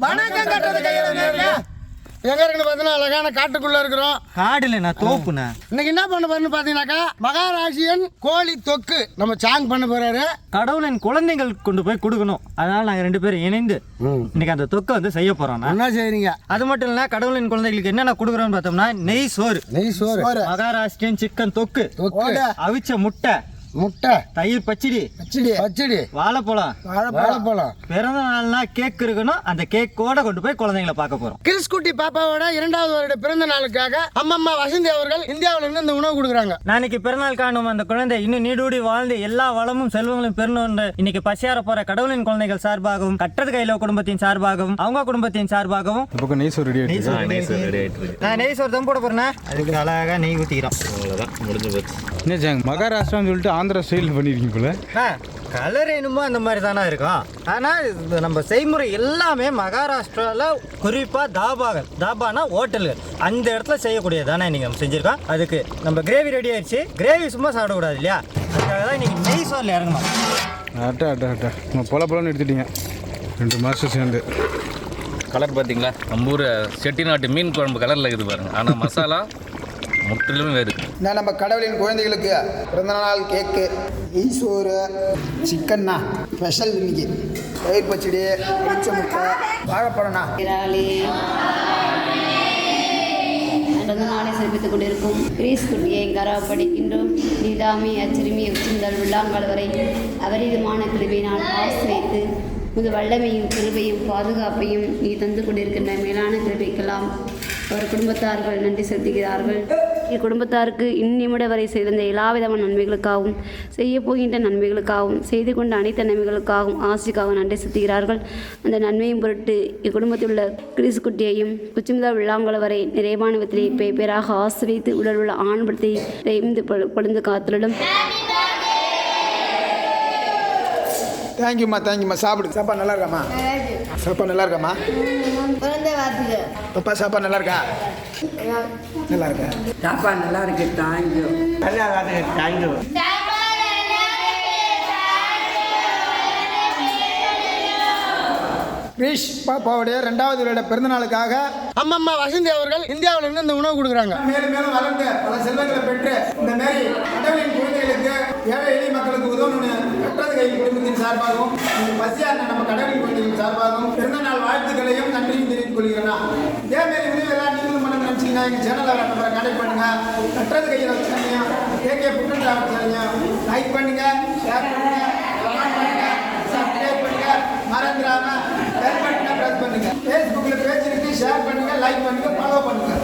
வணக்கம் கட்டுறது கையில. எங்க இருக்குன்னு பார்த்தீங்கன்னா அழகான காட்டுக்குள்ள இருக்கிறோம். காடுல நான் தோப்புண்ணே. இன்னைக்கு என்ன பண்ண போறேன்னு பார்த்தீங்கன்னாக்கா மகாராசியன் கோழி தொக்கு நம்ம சாங் பண்ண போறாரு. கடவுள் என் குழந்தைகள் கொண்டு போய் கொடுக்கணும். அதனால நாங்கள் ரெண்டு பேரும் இணைந்து இன்னைக்கு அந்த தொக்கை வந்து செய்ய போறோம் என்ன செய்றீங்க? அது மட்டும் இல்ல கடவுளின் குழந்தைகளுக்கு என்னென்ன கொடுக்குறோம்னு பார்த்தோம்னா நெய் சோறு. நெய் சோறு. மகாராஷ்டிரியன் சிக்கன் தொக்கு. தொக்கு. அவிச்ச முட்டை. முட்டை. தயிர் பச்சடி. பச்சடி. பச்சடி. வாழைப்பழம். வாழைப்பழம். பிறந்த நாள்னா கேக் இருக்கணும். அந்த கேக்கோட கொண்டு போய் குழந்தைங்களை பார்க்க போறோம். கிறிஸ்குட்டி பாப்பாவோட இரண்டாவது வருட பிறந்த நாளுக்காக அம்மம்மா வசந்தி அவர்கள் இந்தியாவில இருந்து இந்த உணவு கொடுக்குறாங்க. நாளைக்கு பிறநாள் காணும் அந்த குழந்தை இன்னும் நீடூடி வாழ்ந்து எல்லா வளமும் செல்வங்களும் பெறணும் இன்னைக்கு பசியார போற கடவுளின் குழந்தைகள் சார்பாகவும் கட்டது கையில குடும்பத்தின் சார்பாகவும் அவங்க குடும்பத்தின் சார்பாகவும். பக்கம் நெய் சோறு ரெடி ஆயிடுச்சு நான் நெய் சோறு தான் போட போறேன். அதுக்கு அழகா நெய் ஊத்திக்கிறோம். அவ்வளோதான் முடிஞ்சு போச்சு மகாராஷ்டிரான்னு சொல்லிட்டு ஆந்திரா ஸ்டைல் பண்ணிருக்கீங்க போல. கலர் என்னமோ அந்த மாதிரி தானே இருக்கும். ஆனால் இது நம்ம செய்முறை எல்லாமே மகாராஷ்டிராவில் குறிப்பாக தாபாகள் தாபானா ஹோட்டல்கள். அந்த இடத்துல செய்யக்கூடியது தானே நீங்கள் செஞ்சுருக்கோம். அதுக்கு நம்ம கிரேவி ரெடி ஆயிடுச்சு. கிரேவி சும்மா சாப்பிடக்கூடாது இல்லையா? அதுக்காக தான் இன்னைக்கு நெய் சோறில் இறங்கணும். அட்டா அட்டா அட்டா. நம்ம பொல பொலன்னு எடுத்துட்டீங்க. ரெண்டு மாதம் சேர்ந்து. கலர் பார்த்தீங்களா? நம்ம ஊர் செட்டிநாட்டு மீன் குழம்பு கலரில் இருக்குது பாருங்க. ஆனால் மசாலா முற்றிலும் வேறு. நான் நம்ம கடவுளின் குழந்தைகளுக்கு பிறந்தநாள் கேக்கு ஈஸ்வரு சிக்கன்னா ஸ்பெஷல் இன்னைக்கு. தயிர் பச்சடி பிடிச்ச முட்டை வாழைப்பழம்ண்ணா விராலி பிறந்த நாளை சிறப்பித்துக் கொண்டிருக்கும் கிரீஸ் குட்டியை கராப்படிக்கின்றோம் நீதாமி அச்சிறுமி உச்சிந்தல் விழாங்கள் வரை அபரிதமான கிருபையினால் ஆசிரியத்து முது வல்லமையும் கிருபையும் பாதுகாப்பையும் நீ தந்து கொண்டிருக்கின்ற மேலான கிருபைக்கெல்லாம் அவர் குடும்பத்தார்கள் நன்றி செலுத்துகிறார்கள். இக்குடும்பத்தாருக்கு இந்நிமிட வரை செய்த எல்லாவிதமான நன்மைகளுக்காகவும் செய்ய போகின்ற நன்மைகளுக்காகவும் செய்து கொண்ட அனைத்து நன்மைகளுக்காகவும் ஆசைக்காகவும் நன்றி செலுத்துகிறார்கள். அந்த நன்மையும் பொருட்டு இக்குடும்பத்தில் உள்ள கிறிஸ் குட்டியையும் குச்சிமுதா விழாங்கல வரை நிறைவான விதத்திலே பே பேராக ஆசிரியத்து உடல் உள்ள ஆண்படுத்தி கொழுந்து பொழுந்து தேங்க்யூம்மா தேங்க்யூம்மா சாப்பிடு. சாப்பாடு நல்லா இருக்காம்மா சாப்பாடு நல்லா இருக்காம்மா பப்பா சாப்பாடு நல்லா இருக்கா நல்லா இருக்கா சாப்பாடு நல்லா இருக்கு தேங்க்யூ கிரீஷ் பாப்பாவுடைய ரெண்டாவது வருட பிறந்தநாளுக்காக அம்மம்மா வசந்தி அவர்கள் இந்தியாவில இருந்து இந்த உணவு கொடுக்குறாங்க. மேலும் மேலும் வளர்ந்து பல செல்வங்களை பெற்று இந்த சார்பாகவும் பசியார் நம்ம கடவுள் கோயிலின் சார்பாகவும் பிறந்த நாள் வாழ்த்துக்களையும் நன்றியும் தெரிவித்துக் கொள்கிறேன்னா மாதிரி உதவியெல்லாம் நீங்களும் பண்ண நினைச்சீங்கன்னா எங்க சேனலை நம்பரை கனெக்ட் பண்ணுங்க. கட்டுறது கையில் வச்சுருந்தீங்க கே புட்டு ஆரம்பிச்சாங்க லைக் பண்ணுங்க ஷேர் பண்ணுங்க கமெண்ட் பண்ணுங்க சப்ஸ்கிரைப் பண்ணுங்க. மறந்துடாம பெல் பட்டனை ப்ரெஸ் பண்ணுங்க. ஃபேஸ்புக்கில் பேஜ் இருக்கு ஷேர் பண்ணுங்க லைக் பண்ணுங்க ஃபாலோ பண்ணுங்க.